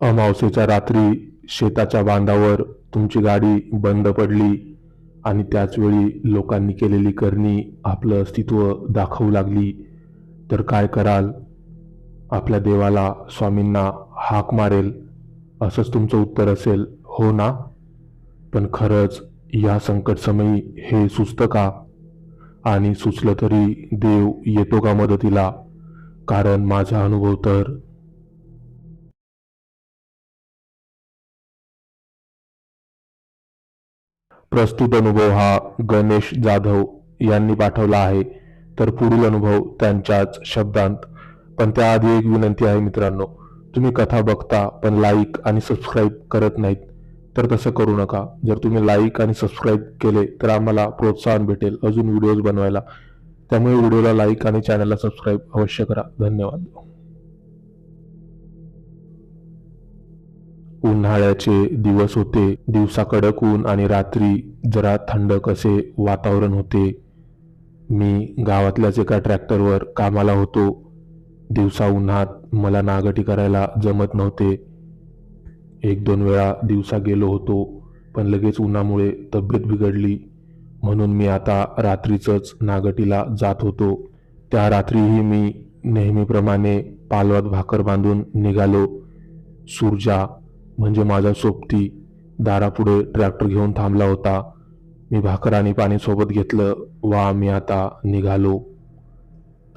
अमावस्येच्या रात्री शेताच्या बांधावर तुमची गाडी बंद पडली आणि त्याचवेळी लोकांनी केलेली करणी आपलं अस्तित्व दाखवू लागली. तर काय कराल? आपल्या देवाला स्वामींना हाक मारेल असंच तुमचं उत्तर असेल हो ना? पण खरंच या संकटसमयी हे सुचतं का? आणि सुचलं तरी देव येतो का मदतीला? कारण माझा अनुभव तर प्रस्तुत अनुभव हा गणेश जाधव यांनी पाठवला आहे. तर पुढील अनुभव त्यांच्याच शब्दांत. पण त्याआधी एक विनंती आहे मित्रांनो. तुम्ही कथा बघता पण लाईक आणि सबस्क्राईब करत नाहीत तर तसं करू नका. जर तुम्ही लाईक आणि सबस्क्राईब केले तर आम्हाला प्रोत्साहन भेटेल अजून व्हिडिओज बनवायला. त्यामुळे व्हिडिओला लाईक आणि चॅनलला सबस्क्राईब अवश्य करा. धन्यवाद. उन्हाळ्याचे दिवस होते. दिवसा कडक ऊन आणि रात्री जरा थंड कसे वातावरण होते. मी गावातल्याच एका ट्रॅक्टरवर कामाला होतो. दिवसा उन्हात मला नागटी करायला जमत नव्हते. एक दोन वेळा दिवसा गेलो होतो पण लगेच उन्हामुळे तब्येत बिघडली. म्हणून मी आता रात्रीचंच नागटीला जात होतो. त्या रात्रीही मी नेहमीप्रमाणे पालवात भाकर बांधून निघालो. सूर्जा म्हणजे माझा सोबती दारापुढे ट्रॅक्टर घेऊन थांबला होता. मी भाकर आणि पाणी सोबत घेतलं. वा आम्ही आता निघालो.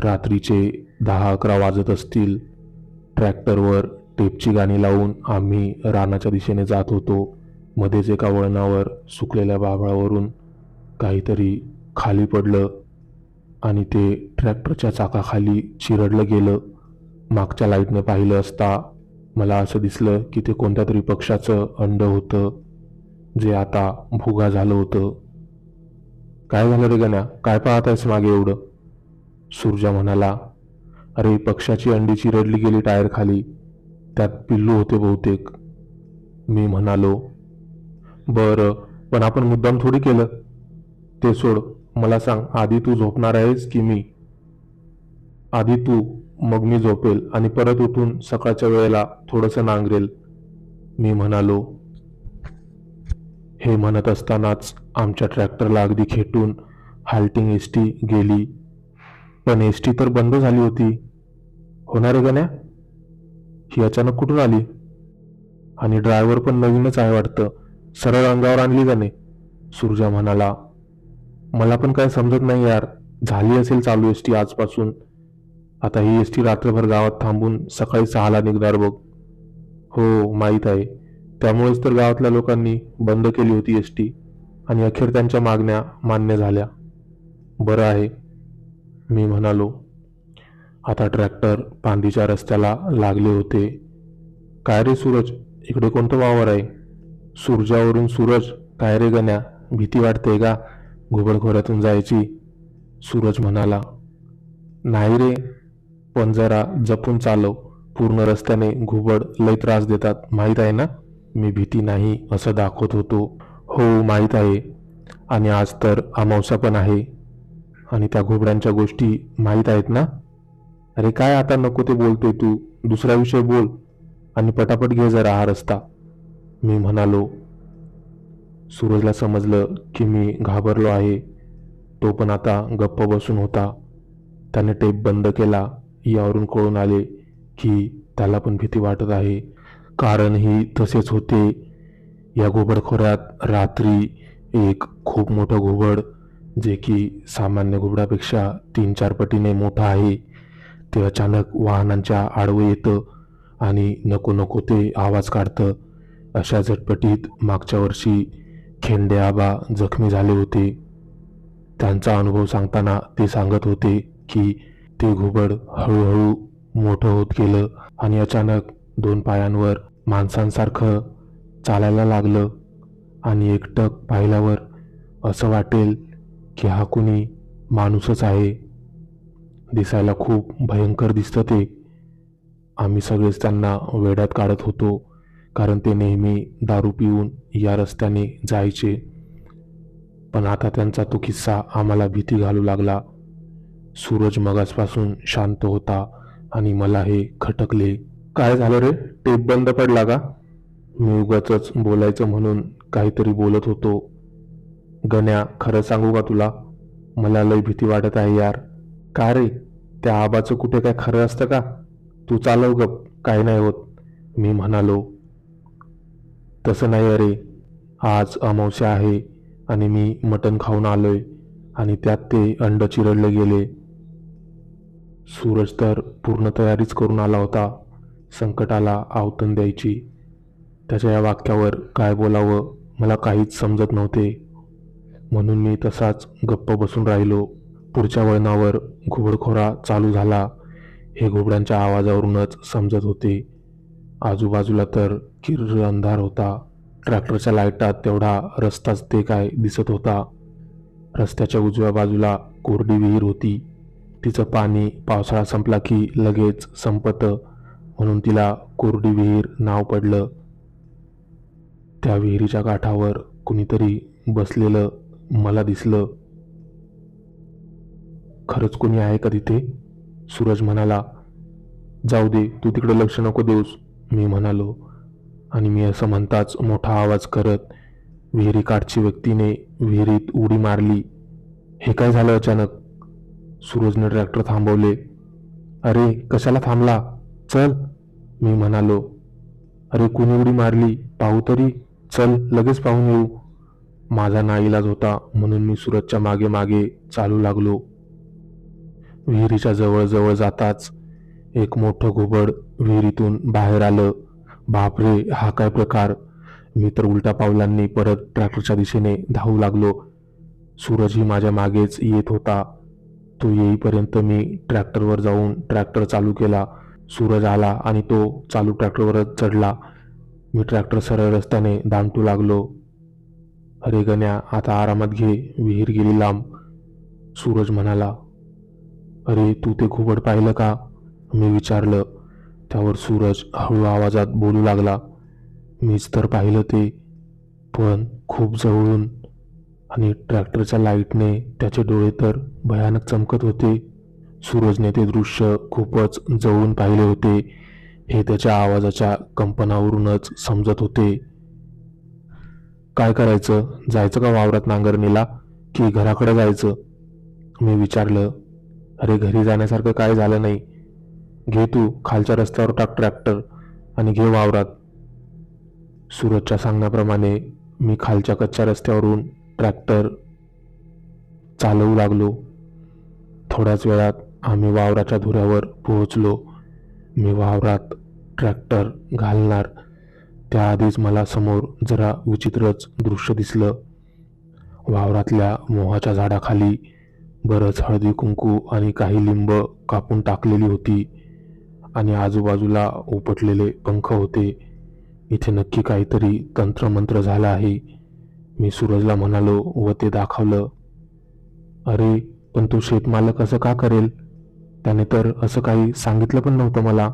रात्रीचे दहा अकरा वाजत असतील. ट्रॅक्टरवर टेपची गाणी लावून आम्ही रानाच्या दिशेने जात होतो. मध्येच एका वळणावर सुकलेल्या बाभळावरून काहीतरी खाली पडलं आणि ते ट्रॅक्टरच्या चाकाखाली चिरडलं गेलं. मागच्या लाईटने पाहिलं असता मला असं दिसलं की ते कोणत्या तरी पक्षाचं अंड होतं जे आता भुगा झालं होतं. काय झालं रे गण्या? काय पाहतायस आहेस मागे एवढं? सूर्जा म्हणाला अरे पक्षाची अंडी चिरडली गेली टायर खाली. त्यात पिल्लू होते बहुतेक. मी म्हणालो बरं पण आपण मुद्दाम थोडी केलं. ते सोड मला सांग आधी तू झोपणार आहेस की मी? आधी तू मग मी झोपेल आणि परत उठून सकाळच्या वेळेला थोडंसं नांगरेल. मी म्हणालो हे म्हणत असतानाच आमच्या ट्रॅक्टरला अगदी खेटून हाल्टिंग एस टी गेली. पण एस टी तर बंद झाली होती. होणार आहे गण्या ही अचानक कुठून आली? आणि ड्रायव्हर पण नवीनच आहे वाटतं. सरळ अंगावर आणली का नाही? सुरजा म्हणाला मला पण काय समजत नाही यार. झाली असेल चालू एस टी आजपासून. आता ही एस टी रात्रभर गावात थांबून सकाळी सहाला निघणार बघ. हो माहीत आहे. त्यामुळेच तर गावातल्या लोकांनी बंद केली होती एस टी आणि अखेर त्यांच्या मागण्या मान्य झाल्या. बरं आहे मी म्हणालो. आता ट्रॅक्टर पांदीच्या रस्त्याला लागले होते. काय रे सूरज? इकडे कोणतं वावर आहे? सूर्जावरून सूरज काय रे गण्या? भीती वाटते का? घुबडखोऱ्यातून जायची? सूरज म्हणाला नाही रे पण जरा जपून चालव. पूर्ण रस्त्याने घुबड लय त्रास देतात. माहीत आहे ना? मी भीती नाही असं दाखवत होतो. हो माहीत आहे. आणि आज तर अमावसा पण आहे. आणि त्या घुबडांच्या गोष्टी माहीत आहेत ना? अरे काय आता नको ते बोलतोय तू. दुसरा विषय बोल. आणि पटापट घे जरा हा रस्ता. मी म्हणालो सूरजला समजलं की मी घाबरलो आहे. तो पण आता गप्प बसून होता. त्याने टेप बंद केला. यावरून कळून आले की त्याला पण भीती वाटत आहे. कारण ही तसेच होते. या घुबडखोऱ्यात रात्री एक खूप मोठं घुबड जे की सामान्य घुबडापेक्षा तीन चार पटीने मोठं आहे. ते अचानक वाहनांच्या आडवं येतं आणि नको नको ते आवाज काढतं. अशा झटपटीत मागच्या वर्षी खेंडे आबा जखमी झाले होते. त्यांचा अनुभव सांगताना ते सांगत होते की ते घुबड हळूहळू मोठं होत गेलं आणि अचानक दोन पायांवर माणसांसारखं चालायला लागलं आणि एकटक पाहिल्यावर असं वाटेल की हा कुणी माणूसच आहे. दिसायला खूप भयंकर दिसतं ते. आम्ही सगळेच त्यांना वेड्यात काढत होतो कारण ते नेहमी दारू पिऊन या रस्त्याने जायचे. पण आता त्यांचा तो किस्सा आम्हाला भीती घालू लागला. सूरज मगासपासून शांत होता आणि मला हे खटकले. काय झालं रे? टेप बंद पडला का? मी उगाच बोलायचं म्हणून काहीतरी बोलत होतो. गण्या खरं सांगू का तुला? मला लय भीती वाटत आहे यार. का रे? त्या आबाचं कुठे काय खरं असतं का? तू चालव गप काय नाही होत. मी म्हणालो. तसं नाही अरे आज अमावस्या आहे आणि मी मटण खाऊन आलोय आणि त्यात ते अंड चिरडले गेले. सूरज तर पूर्ण तयारीच करून आला होता. संकटाला आवतन द्यायची. त्याच्या या वाक्यावर काय बोलावं मला काहीच समजत नव्हते. म्हणून मी तसाच गप्प बसून राहिलो. पुढच्या वळणावर घुबडखोरा चालू झाला. हे घुबडांच्या आवाजावरूनच समजत होते. आजूबाजूला तर किर्र अंधार होता. ट्रॅक्टरच्या लाईटात तेवढा रस्ताच ते काय दिसत होता. रस्त्याच्या उजव्या बाजूला कोरडी विहीर होती. तिचं पाणी पावसाळा संपला की लगेच संपतं म्हणून तिला कोरडी विहीर नाव पडलं. त्या विहिरीच्या काठावर कुणीतरी बसलेलं मला दिसलं. खरंच कोणी आहे का तिथे? सूरज म्हणाला जाऊ दे तू तिकडे लक्ष नको देऊस मी म्हणालो. आणि मी असं म्हणताच मोठा आवाज करत विहिरी काठची व्यक्तीने विहिरीत उडी मारली. हे काय झालं अचानक? सूरजने ट्रॅक्टर थांबवले. अरे कशाला थांबला? चल मी म्हणालो. अरे कुणी उडी मारली? पाहू तरी. चल लगेच पाहून येऊ. माझा नाईलाज होता म्हणून मी सूरजच्या मागे मागे चालू लागलो. विहिरीच्या जवळजवळ जाताच एक मोठं घुबड विहिरीतून बाहेर आलं. बापरे हा काय प्रकार? मी तर उलट्या पावलांनी परत ट्रॅक्टरच्या दिशेने धावू लागलो. सूरजही माझ्या मागेच येत होता. तो येईपर्यंत मी ट्रॅक्टरवर जाऊन ट्रॅक्टर चालू केला. सूरज आला आणि तो चालू ट्रॅक्टरवरच चढला. मी ट्रॅक्टर सरळ रस्त्याने दांडू लागलो. अरे गण्या आता आरामात घे विहीर गेली लांब. सूरज म्हणाला अरे तू ते घुबड पाहिलं का? मी विचारलं. त्यावर सूरज हळू आवाजात बोलू लागला मीच तर पाहिलं ते पण खूप जवळून आणि ट्रॅक्टरच्या लाईटने त्याचे डोळे तर भयानक चमकत होते. सूरजने ते दृश्य खूपच जवळून पाहिले होते. हे त्याच्या आवाजाच्या कंपनावरूनच समजत होते. काय करायचं? जायचं का वावरात नांगरणीला? की घराकडे जायचं? मी विचारलं अरे घरी जाण्यासारखं काय झालं नाही? घे तू खालच्या रस्त्यावर टाक ट्रॅक्टर आणि घे वावरात. सूरजच्या सांगण्याप्रमाणे मी खालच्या कच्च्या रस्त्यावरून ट्रॅक्टर चालवू लागलो. थोड्याच वेळात आम्ही वावराच्या धुऱ्यावर पोहोचलो. मी वावरात ट्रॅक्टर घालणार. त्याआधीच मला समोर जरा विचित्रच दृश्य दिसलं. वावरातल्या मोहाच्या झाडाखाली बरंच हळदी कुंकू आणि काही लिंब कापून टाकलेली होती आणि आजूबाजूला उपटलेले पंख होते. इथे नक्की काहीतरी तंत्रमंत्र झालं आहे. मी सूरजला म्हणालो व ते दाखवलं. अरे पण तो शेतमालक असं का करेल? त्याने तर असं काही सांगितलं पण नव्हतं मला.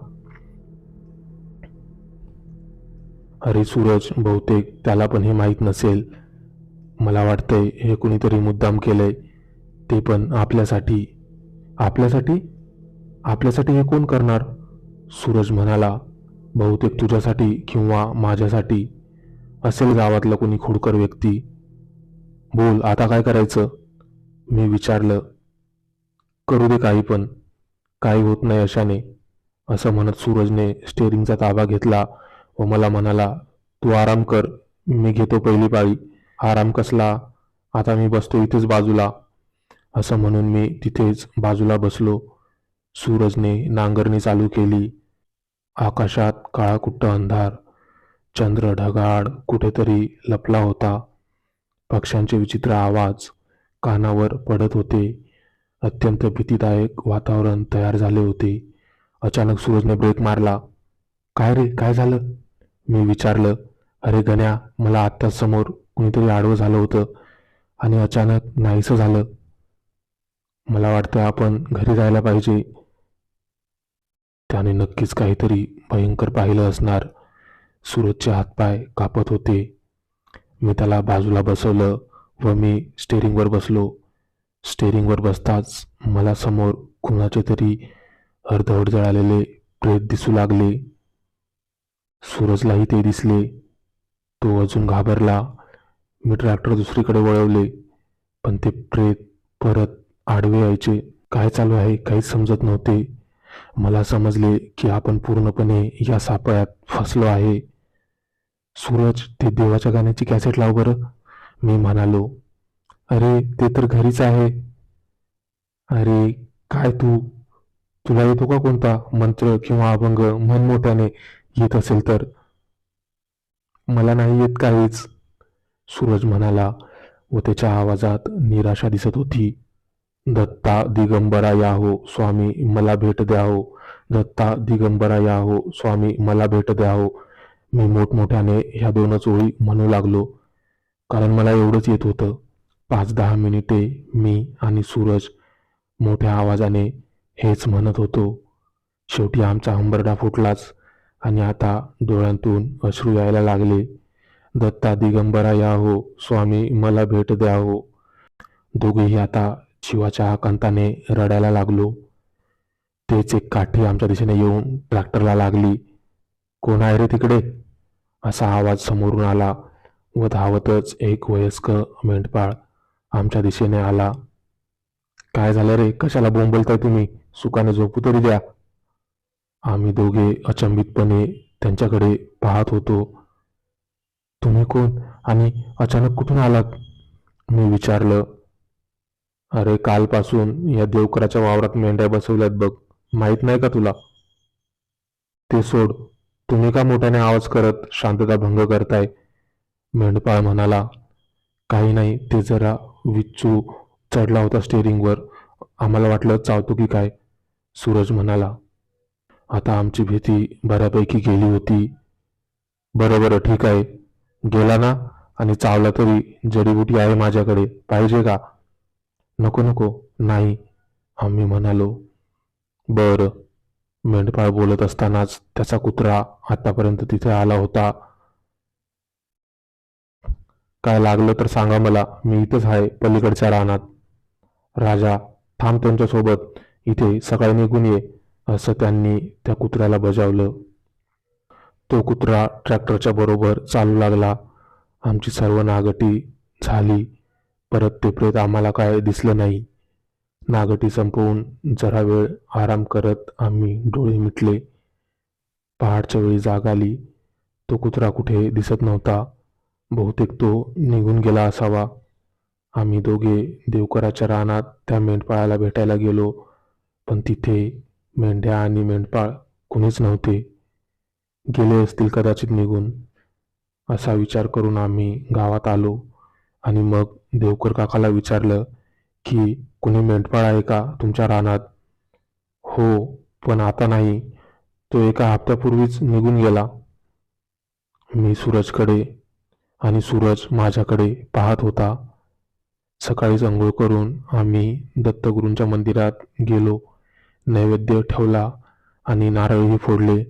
अरे सूरज बहुतेक त्याला पण हे माहीत नसेल. मला वाटतंय हे कुणीतरी मुद्दाम केलंय. ते पण आपल्यासाठी. आपल्यासाठी? आपल्यासाठी हे कोण करणार? सूरज म्हणाला बहुतेक तुझ्यासाठी किंवा माझ्यासाठी. असेल गावातलं कोणी खोडकर व्यक्ती. बोल आता काय करायचं? मी विचारलं करू दे काही पण काही होत नाही अशाने. असं म्हणत सूरजने स्टेअरिंगचा ताबा घेतला व मला म्हणाला तू आराम कर मी घेतो पहिली पाळी. आराम कसला? आता मी बसतो इथेच बाजूला. असं म्हणून मी तिथेच बाजूला बसलो. सूरजने नांगरणी चालू केली. आकाशात काळाकुट्ट अंधार. चंद्र ढगाळ कुठेतरी लपला होता. पक्ष्यांचे विचित्र आवाज कानावर पडत होते. अत्यंत भीतीदायक वातावरण तयार झाले होते. अचानक सूरजने ब्रेक मारला. काय रे? काय झालं? मी विचारलं. अरे गण्या मला आत्ताच समोर कुणीतरी आडवं झालं होतं आणि अचानक नाहीसं झालं. मला वाटतं आपण घरी जायला पाहिजे. त्याने नक्कीच काहीतरी भयंकर पाहिलं असणार. सूरजचे हातपाय कापत होते. मी त्याला बाजूला बसवलं व मी स्टेअरिंगवर बसलो. स्टेअरिंगवर बसताच मला समोर कुणाचे तरी अर्धवट जळालेले प्रेत दिसू लागले. सूरजलाही ते दिसले. तो अजून घाबरला. मी ट्रॅक्टर दुसरीकडे वळवले. पण ते प्रेत परत आडवे यायचे. काय चालू आहे? काहीच समजत नव्हते. मला समजले की आपण पूर्णपणे या सापळ्यात फसलो आहे. सूरज ते देवाच्या गाण्याची कॅसेट लाव बरं. मी म्हणालो अरे ते तर घरीच आहे. अरे काय तू? तुला येतो का कोणता मंत्र किंवा अभंग मन मोठ्याने येत असेल तर? मला नाही येत काहीच. सूरज म्हणाला व त्याच्या आवाजात निराशा दिसत होती. दत्ता दिगंबरा या हो स्वामी मला भेट द्या हो दत्ता दिगंबरा या हो स्वामी मला भेट द्या हो मी मोठमोठ्याने ह्या दोनच ओळी म्हणू लागलो. कारण मला एवढंच येत होतं. पाच दहा मिनिटे मी आणि सूरज मोठ्या आवाजाने हेच म्हणत होतो शेवटी आमचा हंबरडा फुटलाच आणि आता डोळ्यांतून अश्रू यायला लागले. दत्ता दिगंबरा या हो स्वामी मला भेट द्या हो दोघेही आता शिवाच्या आकांताने रडायला लागलो. तेच एक काठी आमच्या दिशेने येऊन ट्रॅक्टरला लागली. कोण आहे रे तिकडे? असा आवाज समोरून आला व धावतच एक वयस्क मेंढपाळ आमच्या दिशेने आला. काय झालं रे? कशाला बोंबलताय तुम्ही? सुखाने झोपू तरी द्या. आम्ही दोघे अचंबितपणे त्यांच्याकडे पाहत होतो. तुम्ही कोण? आणि अचानक कुठून आलात? मी विचारलं. अरे कालपासून या देवकराच्या वावरात मेंढ्या बसवल्यात बघ. माहीत नाही का तुला? ते सोड. तुम्ही का मोठ्याने आवाज करत शांतता भंग करताय? मेंढपाळ म्हणाला काही नाही ते जरा विच्चू चढला होता स्टेअरिंगवर आम्हाला वाटलं चावतो की काय? सूरज म्हणाला आता आमची भीती बऱ्यापैकी गेली होती. बरं बरं ठीक आहे. गेला ना? आणि चावला तरी जडीबुटी आहे माझ्याकडे. पाहिजे का? नको नको नाही आम्ही म्हणालो. बरं मेंढपाळ बोलत असतानाच त्याचा कुत्रा आतापर्यंत तिथे आला होता. काय लागलं तर सांगा मला मी इथंच आहे पलीकडच्या रानात. राजा थांब त्यांच्यासोबत इथे सकाळी निघून ये असं त्यांनी त्या कुत्र्याला बजावलं. तो कुत्रा ट्रॅक्टरच्या बरोबर चालू लागला. आमची सर्व नागटी झाली. परत ते प्रेत आम्हाला काय दिसलं नाही. नागटी संपवून जरा वेळ आराम करत आम्ही डोळे मिटले. पहाडच्या वेळी जाग आली. तो कुत्रा कुठे दिसत नव्हता. बहुतेक तो निघून गेला असावा. आम्ही दोघे देवकराच्या रानात त्या मेंढपाळाला भेटायला गेलो. पण तिथे मेंढ्या आणि मेंढपाळ कुणीच नव्हते. गेले असतील कदाचित निघून. असा विचार करून आम्ही गावात आलो आणि मग देवकर काकाला विचारलं की कुणी मेंढपाळ आहे का तुमच्या रानात? हो पण आता नाही. तो एका हप्त्यापूर्वीच निघून गेला. मी सूरजकडे आणि सूरज माझ्याकडे पाहत होता. सकाळीच अंघोळ करून आम्ही दत्तगुरूंच्या मंदिरात गेलो. नैवेद्य ठेवला आणि नारळही फोडले.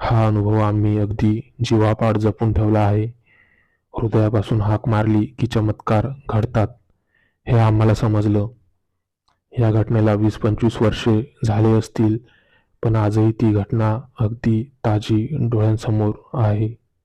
हा अनुभव आम्ही अगदी जीवापाड जपून ठेवला आहे. हृदयापासून हाक मारली की चमत्कार घडतात हे आम्हाला समजलं. या घटनेला वीस पंचवीस वर्षे झाले असतील पण आजही ती घटना अगदी ताजी डोळ्यांसमोर आहे.